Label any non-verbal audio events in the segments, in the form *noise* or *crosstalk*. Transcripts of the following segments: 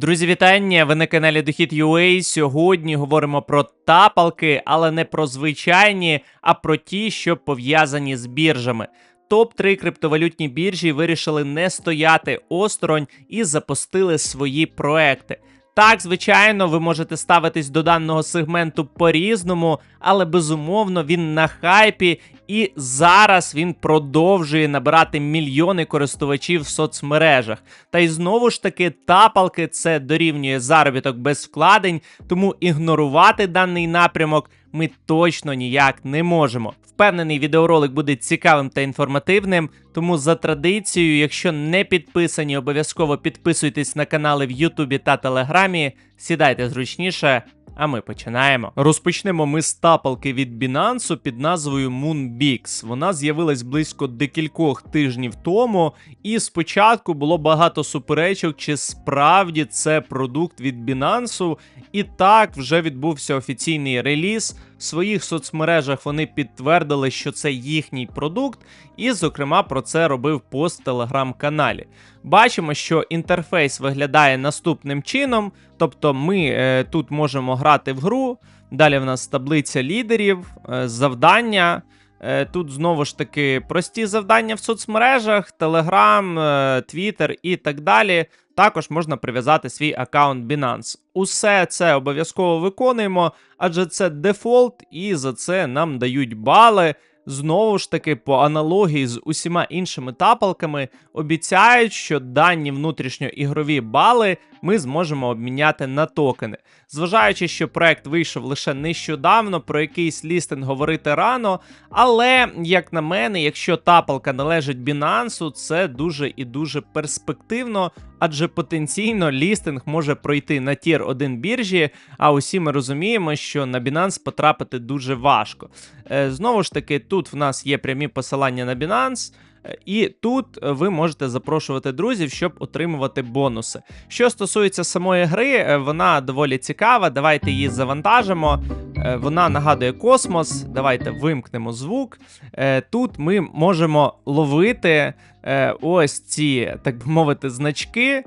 Друзі, вітання! Ви на каналі Дохід UA. Сьогодні говоримо про тапалки, але не про звичайні, а про ті, що пов'язані з біржами. Топ-3 криптовалютні біржі вирішили не стояти осторонь і запустили свої проекти. Так, звичайно, ви можете ставитись до даного сегменту по-різному, але безумовно він на хайпі, і зараз він продовжує набирати мільйони користувачів в соцмережах. Та й знову ж таки, тапалки це дорівнює заробіток без вкладень, тому ігнорувати даний напрямок ми точно ніяк не можемо. Впевнений, відеоролик буде цікавим та інформативним, тому за традицією, якщо не підписані, обов'язково підписуйтесь на канали в Ютубі та Телеграмі, сідайте зручніше. А ми починаємо. Розпочнемо ми з тапалки від Binance під назвою Moonbix. Вона з'явилась близько декількох тижнів тому, і спочатку було багато суперечок, чи справді це продукт від Binance. І так вже відбувся офіційний реліз. В своїх соцмережах вони підтвердили, що це їхній продукт, і, зокрема, про це робив пост в телеграм-каналі. Бачимо, що інтерфейс виглядає наступним чином. Тобто ми е, тут можемо грати в гру. Далі в нас таблиця лідерів, е, завдання. Е, тут знову ж таки прості завдання в соцмережах, Telegram, е, Twitter і так далі. Також можна прив'язати свій аккаунт Binance. Усе це обов'язково виконуємо, адже це дефолт, і за це нам дають бали. Знову ж таки, по аналогії з усіма іншими тапалками, обіцяють, що дані внутрішньоігрові бали ми зможемо обміняти на токени. Зважаючи, що проект вийшов лише нещодавно, про якийсь лістинг говорити рано. Але, як на мене, якщо тапалка належить Binance, це дуже і дуже перспективно, адже потенційно лістинг може пройти на тір 1 біржі, а усі ми розуміємо, що на Binance потрапити дуже важко. Е, Знову ж таки, тут в нас є прямі посилання на Binance. Е, І тут ви можете запрошувати друзів, щоб отримувати бонуси. Що стосується самої гри, е, вона доволі цікава. Давайте її завантажимо. Е, Вона нагадує космос. Давайте вимкнемо звук. Е, Тут ми можемо ловити е, ось ці, так би мовити, значки.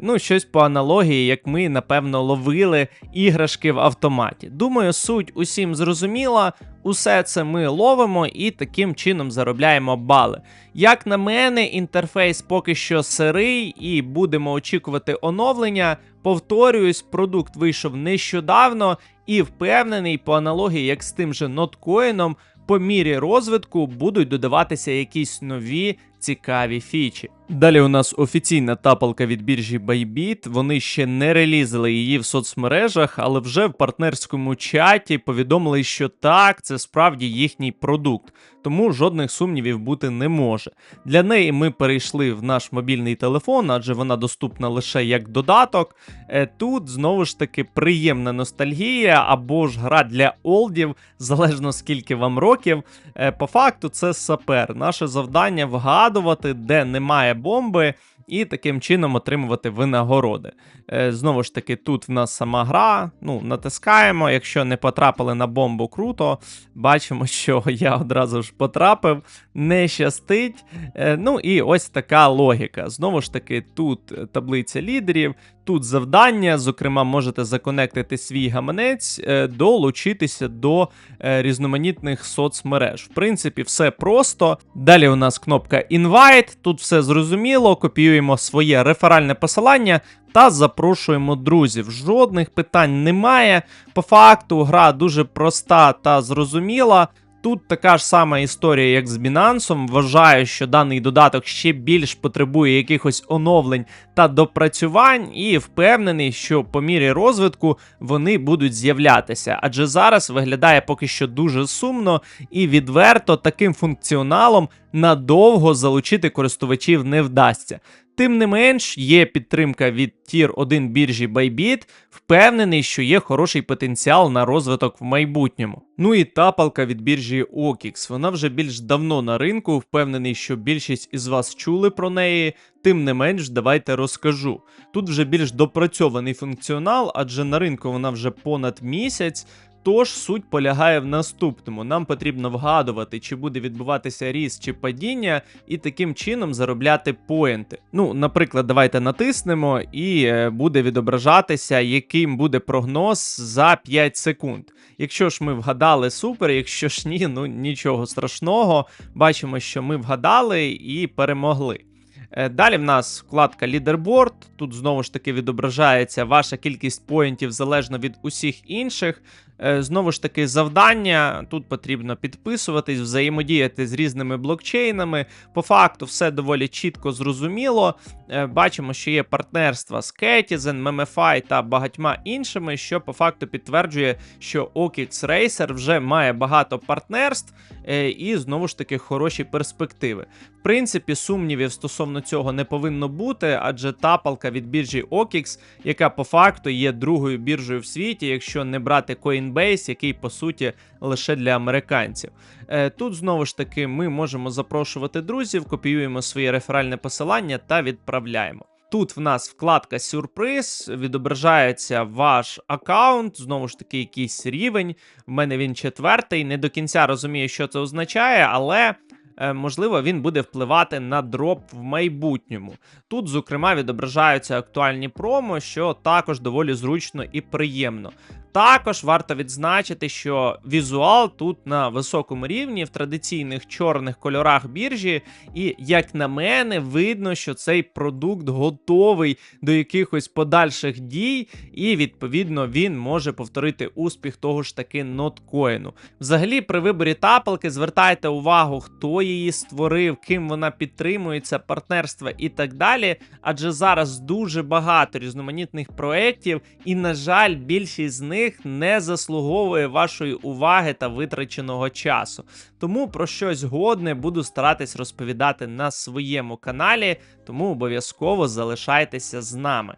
Ну, щось по аналогії, як ми, напевно, ловили іграшки в автоматі. Думаю, суть усім зрозуміла. Усе це ми ловимо і таким чином заробляємо бали. Як на мене, інтерфейс поки що сирий, і будемо очікувати оновлення. Повторююсь, продукт вийшов нещодавно і впевнений, по аналогії, як з тим же ноткоїном, по мірі розвитку будуть додаватися якісь нові цікаві фічі. Далі у нас офіційна тапалка від біржі Bybit. Вони ще не релізили її в соцмережах, але вже в партнерському чаті повідомили, що так, це справді їхній продукт, тому жодних сумнівів бути не може. Для неї ми перейшли в наш мобільний телефон, адже вона доступна лише як додаток. Е, Тут знову ж таки приємна ностальгія або ж гра для олдів, залежно скільки вам років. Е, По факту, це сапер. Наше завдання вгадувати, де немає бомби. І таким чином отримувати винагороди. Е, знову ж таки, тут в нас сама гра. Ну, натискаємо. Якщо не потрапили на бомбу, круто. Бачимо, *laughs* що я одразу ж потрапив, не щастить. Е, ну і ось така логіка. Знову ж таки, тут таблиця лідерів, тут завдання. Зокрема, можете законектити свій гаманець, е, долучитися до е, різноманітних соцмереж. В принципі, все просто. Далі у нас кнопка Invite. Тут все зрозуміло. Копіюємо своє реферальне посилання. Та запрошуємо друзів. Жодних питань немає. По факту, гра дуже проста та зрозуміла. Тут така ж сама історія, як з Binance. Вважаю, що даний додаток ще більш потребує якихось оновлень та допрацювань, і впевнений, що по мірі розвитку вони будуть з'являтися. Адже зараз виглядає поки що дуже сумно і відверто таким функціоналом надовго залучити користувачів не вдасться. Тим не менш, є підтримка від Тір 1 біржі Bybit, впевнений, що є хороший потенціал на розвиток в майбутньому. Ну і тапалка від біржі OKX. Вона вже більш давно на ринку. Впевнений, що більшість із вас чули про неї. Тим не менш, давайте розкажу. Тут вже більш допрацьований функціонал, адже на ринку вона вже понад місяць. Тож суть полягає в наступному: нам потрібно вгадувати, чи буде відбуватися ріст чи падіння, і таким чином заробляти поінти. Ну, наприклад, давайте натиснемо, і е, буде відображатися, яким буде прогноз за 5 секунд. Якщо ж ми вгадали супер, якщо ж ні, ну нічого страшного. Бачимо, що ми вгадали і перемогли. Е, Далі в нас вкладка Leaderboard. Тут знову ж таки відображається ваша кількість поінтів залежно від усіх інших. Е, Знову ж таки, завдання. Тут потрібно підписуватись, взаємодіяти з різними блокчейнами. По факту, все доволі чітко зрозуміло. Е, Бачимо, що є партнерства з Ketizen, Memify та багатьма іншими, що по факту підтверджує, що OKX Racer вже має багато партнерств і знову ж таки хороші перспективи. В принципі, сумнівів стосовно цього не повинно бути, адже тапалка від біржі OKX, яка по факту є другою біржею в світі, якщо не брати Coinbase, який по суті лише для американців. Е, Тут знову ж таки ми можемо запрошувати друзів, копіюємо своє реферальне посилання та відправляємо. Тут в нас вкладка сюрприз, відображається ваш аккаунт, знову ж таки, якийсь рівень. В мене він четвертий. Не до кінця розумію, що це означає, але е, можливо він буде впливати на дроп в майбутньому. Тут, зокрема, відображаються актуальні промо, що також доволі зручно і приємно. Також варто відзначити, що візуал тут на високому рівні в традиційних чорних кольорах біржі, і, як на мене, видно, що цей продукт готовий до якихось подальших дій, і відповідно він може повторити успіх того ж таки ноткоїну. Взагалі, при виборі тапалки звертайте увагу, хто її створив, ким вона підтримується, партнерства і так далі. Адже зараз дуже багато різноманітних проєктів, і, на жаль, більшість з них не заслуговує вашої уваги та витраченого часу. Тому про щось годне буду старатись розповідати на своєму каналі, тому обов'язково залишайтеся з нами.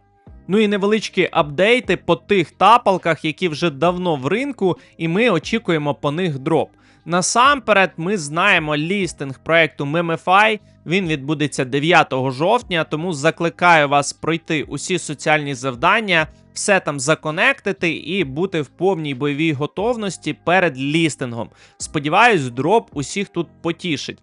Ну і невеличкі апдейти по тих тапалках, які вже давно в ринку, і ми очікуємо по них дроп. Насамперед, ми знаємо лістинг проекту Memify. Він відбудеться 9 жовтня, тому закликаю вас пройти усі соціальні завдання, все там законектити і бути в повній бойовій готовності перед лістингом. Сподіваюсь, дроп усіх тут потішить.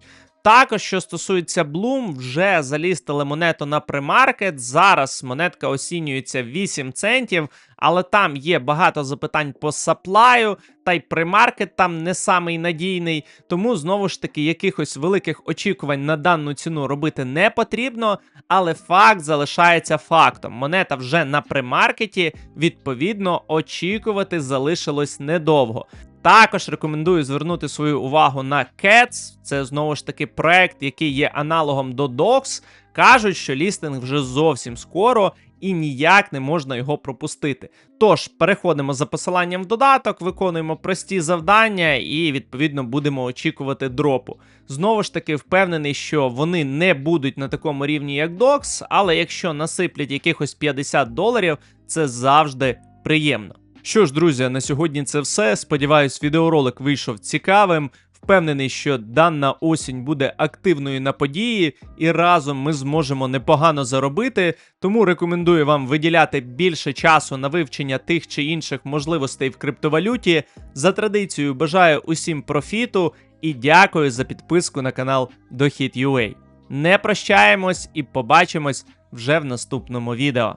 Також, що стосується Bloom, вже залістили монету на премаркет. Зараз монетка оцінюється 8 центів, але там є багато запитань по саплаю, та й премаркет там не самий надійний. Тому знову ж таки якихось великих очікувань на дану ціну робити не потрібно. Але факт залишається фактом. Монета вже на премаркеті, відповідно, очікувати залишилось недовго. Також рекомендую звернути свою увагу на Cats. Це знову ж таки проект, який є аналогом до Docs. Кажуть, що лістинг вже зовсім скоро і ніяк не можна його пропустити. Тож переходимо за посиланням в додаток, виконуємо прості завдання і відповідно будемо очікувати дропу. Знову ж таки, впевнений, що вони не будуть на такому рівні, як Docs, але якщо насиплять якихось 50 доларів, це завжди приємно. Що ж, друзі, на сьогодні це все. Сподіваюсь, відеоролик вийшов цікавим. Впевнений, що дана осінь буде активною на події, і разом ми зможемо непогано заробити. Тому рекомендую вам виділяти більше часу на вивчення тих чи інших можливостей в криптовалюті. За традицією бажаю усім профіту і дякую за підписку на канал Дохід.ua. Не прощаємось і побачимось вже в наступному відео.